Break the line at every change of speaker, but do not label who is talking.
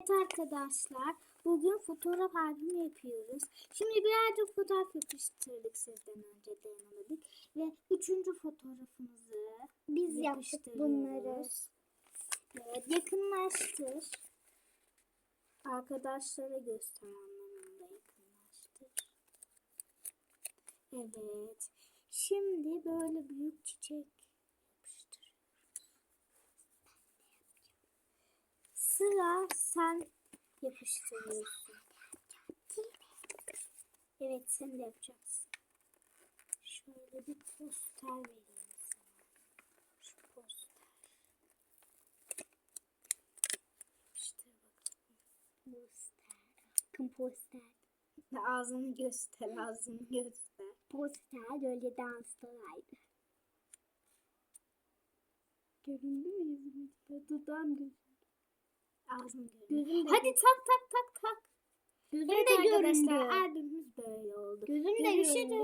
Evet arkadaşlar, bugün fotoğraf albümü yapıyoruz. Şimdi birazcık fotoğraf yapıştırdık sizden önce dayanamadık. Ve üçüncü fotoğrafımızı
Biz yaptık bunları.
Evet, yakınlaştır. Arkadaşlara göster anlamında yakınlaştır. Evet. Şimdi böyle büyük çiçek Sıra sen yapıştırıyorsun. Evet sen de yapacaksın. Şöyle bir poster vereyim sana. Şu poster. Yapıştır bakalım.
Poster. Poster.
Ağzını göster, ağzını göster.
Poster öyle danslaraydı. Göründü mü yüzümüzde? Dudağım gözüm. Gözüm de
Hadi tak tak tak tak.
Gözüm de
arkadaşlar
göründü.
albümümüz böyle oldu.
Gözüm de göründü.